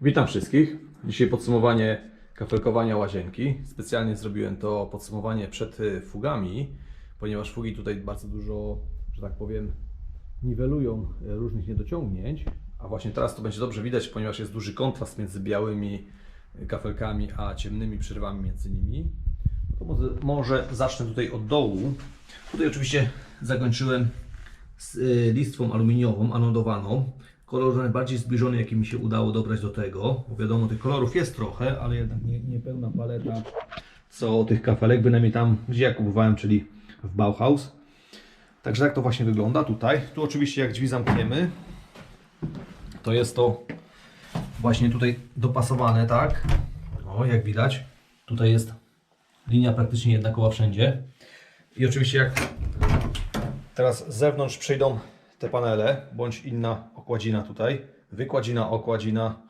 Witam wszystkich. Dzisiaj podsumowanie kafelkowania łazienki. Specjalnie zrobiłem to podsumowanie przed y, fugami, ponieważ fugi tutaj bardzo dużo, że tak powiem, niwelują y, różnych niedociągnięć. A właśnie teraz to będzie dobrze widać, ponieważ jest duży kontrast między białymi y, kafelkami a ciemnymi przerwami między nimi. To może, może zacznę tutaj od dołu. Tutaj oczywiście zakończyłem z listwą aluminiową, anodowaną. Kolor najbardziej zbliżony, jaki mi się udało dobrać do tego, bo wiadomo, tych kolorów jest trochę, ale jednak nie, nie pełna paleta co tych kafelek, bynajmniej tam, gdzie ja kupowałem, czyli w Bauhaus. Także tak to właśnie wygląda tutaj. Tu oczywiście jak drzwi zamkniemy, to jest to właśnie tutaj dopasowane, tak? O, jak widać, tutaj jest linia praktycznie jednakowa wszędzie. I oczywiście jak Teraz z zewnątrz przyjdą te panele, bądź inna okładzina tutaj, wykładzina, okładzina,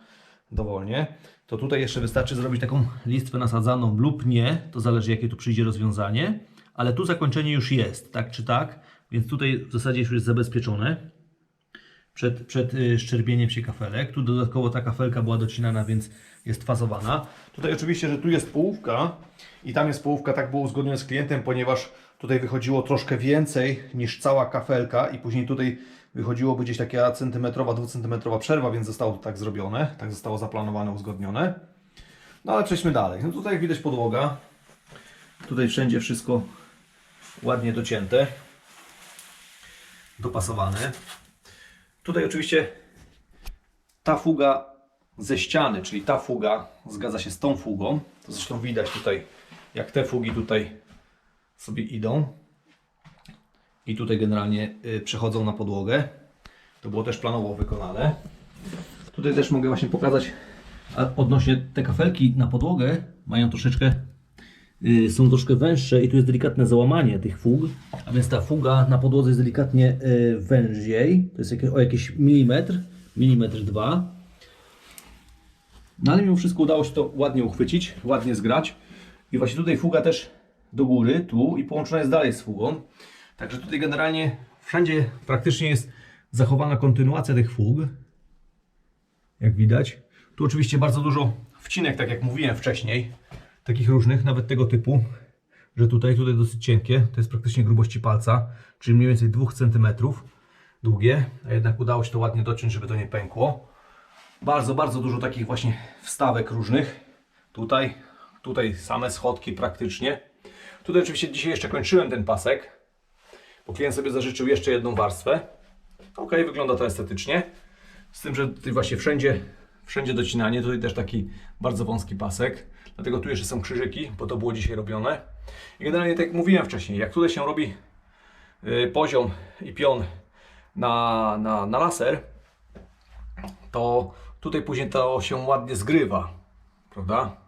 dowolnie. To tutaj jeszcze wystarczy zrobić taką listwę nasadzaną lub nie, to zależy jakie tu przyjdzie rozwiązanie, ale tu zakończenie już jest, tak czy tak, więc tutaj w zasadzie już jest zabezpieczone przed, przed y, szczerbieniem się kafelek. Tu dodatkowo ta kafelka była docinana, więc jest fazowana. Tutaj oczywiście, że tu jest połówka i tam jest połówka, tak było uzgodnione z klientem, ponieważ tutaj wychodziło troszkę więcej niż cała kafelka i później tutaj wychodziłoby gdzieś taka centymetrowa, dwucentymetrowa przerwa, więc zostało to tak zrobione, tak zostało zaplanowane, uzgodnione. No ale przejdźmy dalej. No tutaj jak widać podłoga. Tutaj wszędzie wszystko ładnie docięte, dopasowane. Tutaj oczywiście ta fuga ze ściany, czyli ta fuga zgadza się z tą fugą. To zresztą widać tutaj, jak te fugi tutaj sobie idą. I tutaj generalnie y, przechodzą na podłogę. To było też planowo wykonane. Tutaj też mogę właśnie pokazać a odnośnie te kafelki na podłogę mają troszeczkę y, są troszkę węższe i tu jest delikatne załamanie tych fug, a więc ta fuga na podłodze jest delikatnie y, wężej, to jest o jakiś milimetr, milimetr dwa. No ale mimo wszystko udało się to ładnie uchwycić, ładnie zgrać i właśnie tutaj fuga też do góry, tu i połączona jest dalej z fugą. Także tutaj generalnie wszędzie praktycznie jest zachowana kontynuacja tych fug, jak widać. Tu oczywiście bardzo dużo wcinek, tak jak mówiłem wcześniej, takich różnych, nawet tego typu, że tutaj, tutaj dosyć cienkie, to jest praktycznie grubości palca, czyli mniej więcej 2 cm długie, a jednak udało się to ładnie dociąć, żeby to nie pękło. Bardzo, bardzo dużo takich właśnie wstawek różnych. Tutaj, tutaj same schodki praktycznie. Tutaj oczywiście dzisiaj jeszcze kończyłem ten pasek, bo klient sobie zażyczył jeszcze jedną warstwę. Ok, wygląda to estetycznie. Z tym, że tutaj właśnie wszędzie, wszędzie docinanie, tutaj też taki bardzo wąski pasek. Dlatego tu jeszcze są krzyżyki, bo to było dzisiaj robione. I generalnie tak jak mówiłem wcześniej, jak tutaj się robi y, poziom i pion na, na, na laser, to tutaj później to się ładnie zgrywa, prawda?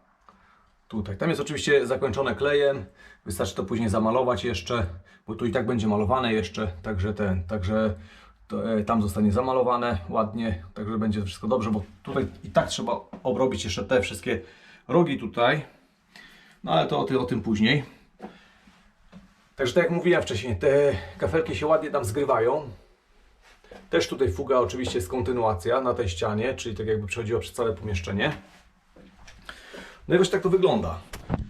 Tutaj. Tam jest oczywiście zakończone klejem. Wystarczy to później zamalować jeszcze, bo tu i tak będzie malowane jeszcze, także ten, także to, e, tam zostanie zamalowane ładnie, także będzie wszystko dobrze, bo tutaj i tak trzeba obrobić jeszcze te wszystkie rogi tutaj. No ale to o, ty, o tym później. Także tak jak mówiłem wcześniej, te kafelki się ładnie tam zgrywają. Też tutaj fuga oczywiście jest kontynuacja na tej ścianie, czyli tak jakby przechodziła przez całe pomieszczenie. No i właśnie tak to wygląda.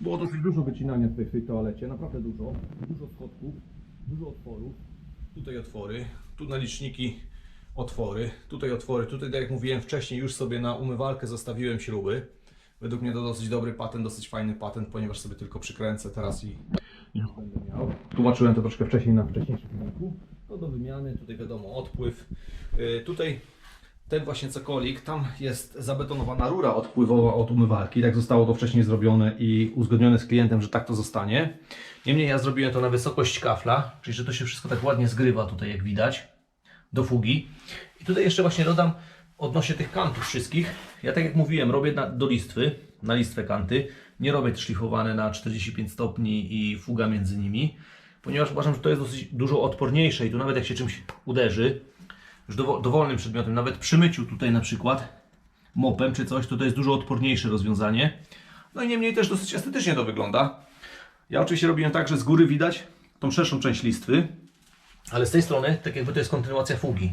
Było dosyć dużo wycinania tutaj w tej toalecie, naprawdę dużo. Dużo schodków, dużo otworów. Tutaj otwory, tu na liczniki otwory, tutaj otwory. Tutaj, tak jak mówiłem wcześniej, już sobie na umywalkę zostawiłem śruby. Według mnie to dosyć dobry patent, dosyć fajny patent, ponieważ sobie tylko przykręcę teraz i już będę miał. Tłumaczyłem to troszkę wcześniej na wcześniejszym filmiku. To do wymiany, tutaj wiadomo odpływ. Yy, tutaj ten właśnie cokolik, tam jest zabetonowana rura odpływowa od umywalki. Tak zostało to wcześniej zrobione i uzgodnione z klientem, że tak to zostanie. Niemniej ja zrobiłem to na wysokość kafla, czyli że to się wszystko tak ładnie zgrywa tutaj jak widać do fugi. I tutaj jeszcze właśnie dodam odnośnie tych kantów wszystkich. Ja tak jak mówiłem, robię na, do listwy, na listwę kanty. Nie robię szlifowane na 45 stopni i fuga między nimi, ponieważ uważam, że to jest dosyć dużo odporniejsze i tu nawet jak się czymś uderzy, już dowo- dowolnym przedmiotem, nawet przy myciu tutaj na przykład, mopem czy coś, to to jest dużo odporniejsze rozwiązanie. No i niemniej też dosyć estetycznie to wygląda. Ja oczywiście robiłem tak, że z góry widać tą szerszą część listwy, ale z tej strony tak jakby to jest kontynuacja fugi.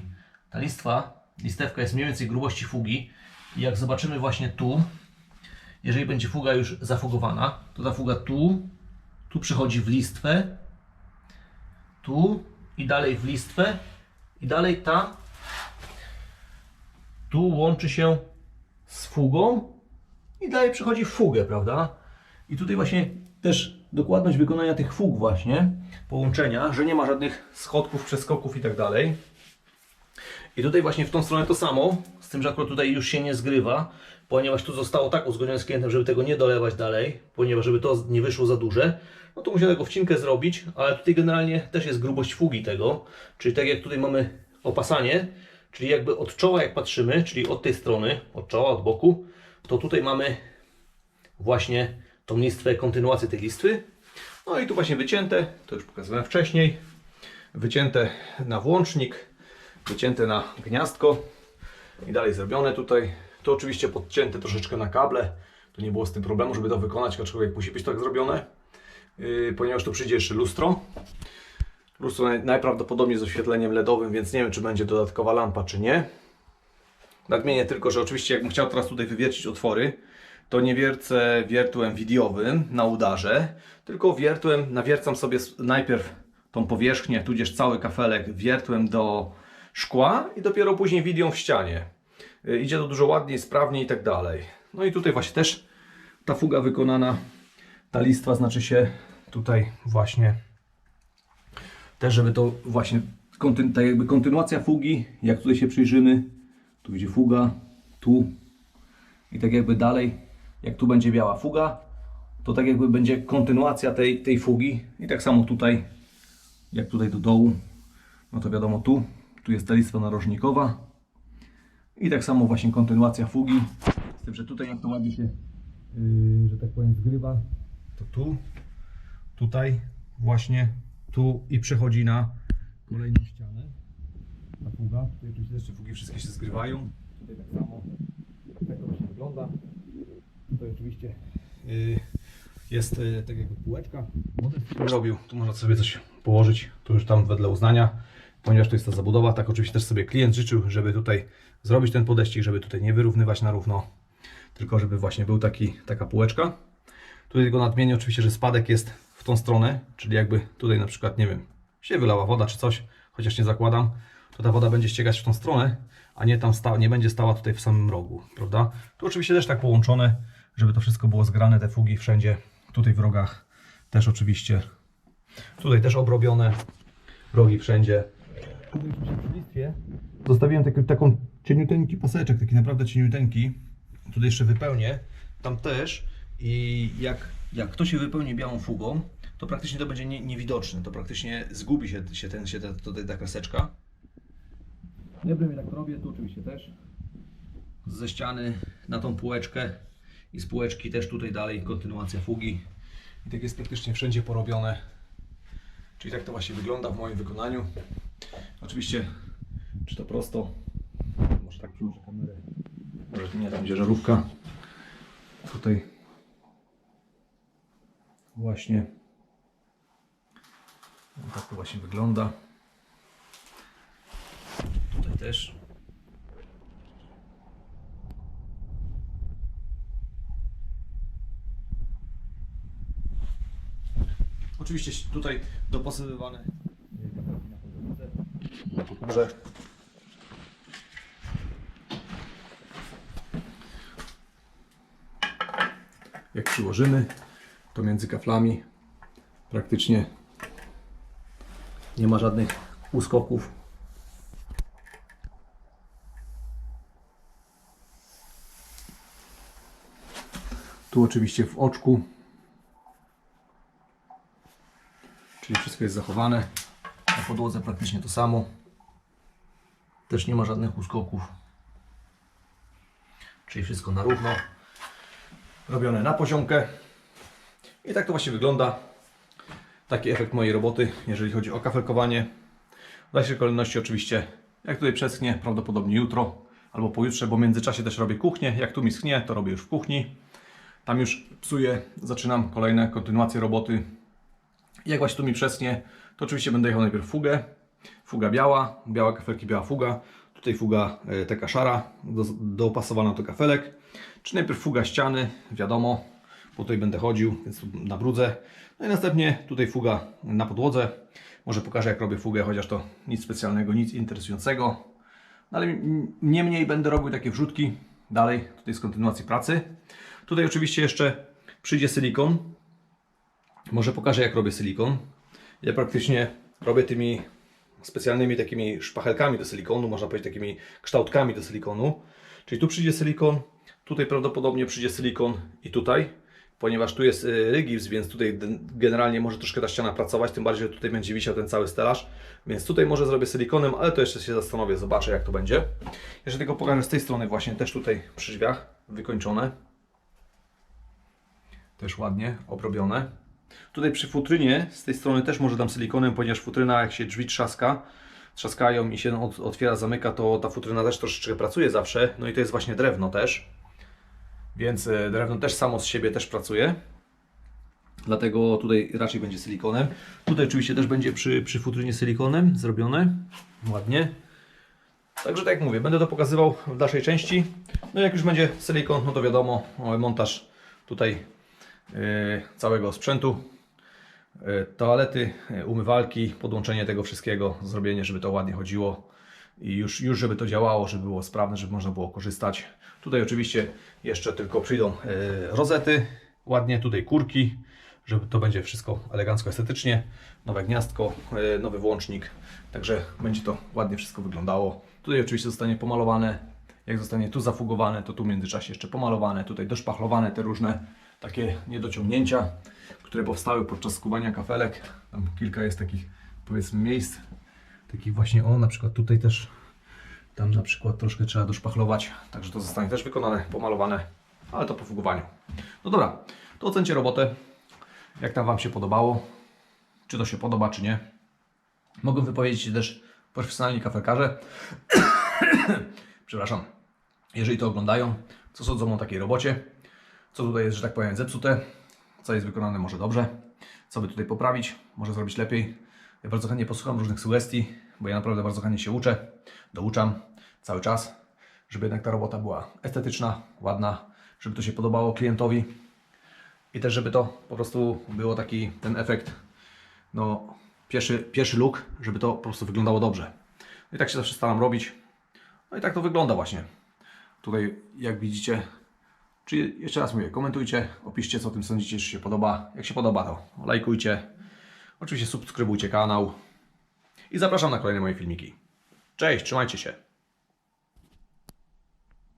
Ta listwa, listewka jest mniej więcej grubości fugi I jak zobaczymy właśnie tu, jeżeli będzie fuga już zafugowana, to ta fuga tu, tu przychodzi w listwę, tu i dalej w listwę i dalej ta tu łączy się z fugą i dalej przychodzi w fugę, prawda? I tutaj właśnie też dokładność wykonania tych fug właśnie, połączenia, że nie ma żadnych schodków, przeskoków i tak dalej. I tutaj właśnie w tą stronę to samo, z tym, że akurat tutaj już się nie zgrywa, ponieważ tu zostało tak uzgodnione z klientem, żeby tego nie dolewać dalej, ponieważ żeby to nie wyszło za duże, no to musiałem tego wcinkę zrobić, ale tutaj generalnie też jest grubość fugi tego, czyli tak jak tutaj mamy opasanie, czyli jakby od czoła jak patrzymy, czyli od tej strony, od czoła, od boku, to tutaj mamy właśnie tą listwę, kontynuację tej listwy. No i tu właśnie wycięte, to już pokazywałem wcześniej, wycięte na włącznik, wycięte na gniazdko i dalej zrobione tutaj. To oczywiście podcięte troszeczkę na kable, to nie było z tym problemu, żeby to wykonać, aczkolwiek musi być tak zrobione, yy, ponieważ tu przyjdzie jeszcze lustro. Lustro naj, najprawdopodobniej z oświetleniem LEDowym, więc nie wiem, czy będzie dodatkowa lampa, czy nie. Nadmienię tylko, że oczywiście jakbym chciał teraz tutaj wywiercić otwory, to nie wiercę wiertłem widiowym na udarze, tylko wiertłem, nawiercam sobie najpierw tą powierzchnię, tudzież cały kafelek wiertłem do szkła i dopiero później widią w ścianie. Y, Idzie to dużo ładniej, sprawniej i tak dalej. No i tutaj właśnie też ta fuga wykonana, ta listwa znaczy się tutaj właśnie też, żeby to właśnie kontyn- tak jakby kontynuacja fugi, jak tutaj się przyjrzymy, tu idzie fuga, tu i tak jakby dalej, jak tu będzie biała fuga, to tak jakby będzie kontynuacja tej, tej fugi i tak samo tutaj, jak tutaj do dołu, no to wiadomo tu, tu jest ta listwa narożnikowa i tak samo właśnie kontynuacja fugi, z tym, że tutaj jak to ładnie się, yy, że tak powiem, zgrywa, to tu, tutaj właśnie, tu i przechodzi na kolejną ścianę, ta fuga, tutaj jeszcze fugi wszystkie się zgrywają, tutaj tak samo, tak to właśnie wygląda. Tutaj oczywiście y, jest y, tak jakby półeczka. Robił, tu można sobie coś położyć, tu już tam wedle uznania, ponieważ to jest ta zabudowa. Tak oczywiście też sobie klient życzył, żeby tutaj zrobić ten podejścig, żeby tutaj nie wyrównywać na równo, tylko żeby właśnie był taki, taka półeczka. Tutaj tylko nadmienię oczywiście, że spadek jest tą stronę, czyli jakby tutaj na przykład, nie wiem, się wylała woda czy coś, chociaż nie zakładam, to ta woda będzie ściekać w tą stronę, a nie tam sta, nie będzie stała tutaj w samym rogu, prawda? Tu oczywiście też tak połączone, żeby to wszystko było zgrane, te fugi wszędzie, tutaj w rogach też oczywiście, tutaj też obrobione, rogi wszędzie. Tutaj listwie zostawiłem taki, taką cieniuteńki paseczek, taki naprawdę cieniuteńki, tutaj jeszcze wypełnię, tam też i jak, jak to się wypełni białą fugą, to praktycznie to będzie nie, niewidoczne, to praktycznie zgubi się, się, ten, się ta, tutaj ta kreseczka. Ja bym tak robię, tu oczywiście też. Ze ściany na tą półeczkę i z półeczki też tutaj dalej kontynuacja fugi. I tak jest praktycznie wszędzie porobione. Czyli tak to właśnie wygląda w moim wykonaniu. Oczywiście, czy to prosto, może tak przyłożę kamerę, może nie, tam gdzie żarówka. Tutaj właśnie no tak to właśnie wygląda. Tutaj też. Oczywiście tutaj dopasowywane na. Jak przyłożymy, to między kaflami praktycznie nie ma żadnych uskoków. Tu oczywiście w oczku. Czyli wszystko jest zachowane. Na podłodze praktycznie to samo. Też nie ma żadnych uskoków. Czyli wszystko na równo. Robione na poziomkę. I tak to właśnie wygląda. Taki efekt mojej roboty, jeżeli chodzi o kafelkowanie. W dalszej kolejności oczywiście, jak tutaj przeschnie, prawdopodobnie jutro albo pojutrze, bo w międzyczasie też robię kuchnię. Jak tu mi schnie, to robię już w kuchni. Tam już psuję, zaczynam kolejne kontynuacje roboty. Jak właśnie tu mi przeschnie, to oczywiście będę jechał najpierw fugę. Fuga biała, biała kafelki, biała fuga. Tutaj fuga e, taka szara, do, dopasowana do kafelek. Czy najpierw fuga ściany, wiadomo, po tutaj będę chodził, więc nabrudzę. No i następnie tutaj fuga na podłodze. Może pokażę jak robię fugę, chociaż to nic specjalnego, nic interesującego. No ale niemniej będę robił takie wrzutki dalej, tutaj z kontynuacji pracy. Tutaj oczywiście jeszcze przyjdzie silikon. Może pokażę jak robię silikon. Ja praktycznie robię tymi specjalnymi takimi szpachelkami do silikonu, można powiedzieć takimi kształtkami do silikonu. Czyli tu przyjdzie silikon, tutaj prawdopodobnie przyjdzie silikon i tutaj, ponieważ tu jest y, rygips, więc tutaj generalnie może troszkę ta ściana pracować, tym bardziej, że tutaj będzie wisiał ten cały stelaż, więc tutaj może zrobię silikonem, ale to jeszcze się zastanowię, zobaczę jak to będzie. Jeszcze tylko pokażę z tej strony właśnie, też tutaj przy drzwiach wykończone. Też ładnie obrobione. Tutaj przy futrynie z tej strony też może dam silikonem, ponieważ futryna jak się drzwi trzaska, trzaskają i się otwiera, zamyka, to ta futryna też troszeczkę pracuje zawsze. No i to jest właśnie drewno też. Więc e, drewno też samo z siebie też pracuje. Dlatego tutaj raczej będzie silikonem. Tutaj oczywiście też będzie przy, przy futrynie silikonem zrobione. Ładnie. Także tak jak mówię, będę to pokazywał w dalszej części. No jak już będzie silikon, no to wiadomo, o, montaż tutaj yy, całego sprzętu. Toalety, umywalki, podłączenie tego wszystkiego, zrobienie, żeby to ładnie chodziło i już, już żeby to działało, żeby było sprawne, żeby można było korzystać. Tutaj oczywiście jeszcze tylko przyjdą yy, rozety, ładnie tutaj kurki, żeby to będzie wszystko elegancko, estetycznie. Nowe gniazdko, yy, nowy włącznik, także będzie to ładnie wszystko wyglądało. Tutaj oczywiście zostanie pomalowane, jak zostanie tu zafugowane, to tu w międzyczasie jeszcze pomalowane, tutaj doszpachlowane te różne takie niedociągnięcia, które powstały podczas skubania kafelek. Tam kilka jest takich powiedzmy miejsc, takich właśnie o, na przykład tutaj też tam na przykład troszkę trzeba doszpachlować, także to zostanie też wykonane, pomalowane, ale to po fugowaniu. No dobra, to ocencie robotę, jak tam Wam się podobało, czy to się podoba, czy nie. Mogą wypowiedzieć się też profesjonalni kafelkarze, przepraszam, jeżeli to oglądają, co sądzą o takiej robocie, co tutaj jest, że tak powiem, zepsute, co jest wykonane może dobrze, co by tutaj poprawić, może zrobić lepiej. Ja bardzo chętnie posłucham różnych sugestii, bo ja naprawdę bardzo chętnie się uczę, douczam cały czas, żeby jednak ta robota była estetyczna, ładna, żeby to się podobało klientowi i też żeby to po prostu było taki ten efekt, no pierwszy, pierwszy look, żeby to po prostu wyglądało dobrze. No i tak się zawsze staram robić. No i tak to wygląda właśnie. Tutaj jak widzicie, Czyli jeszcze raz mówię, komentujcie, opiszcie co o tym sądzicie, czy się podoba. Jak się podoba, to lajkujcie. Oczywiście subskrybujcie kanał. I zapraszam na kolejne moje filmiki. Cześć, trzymajcie się.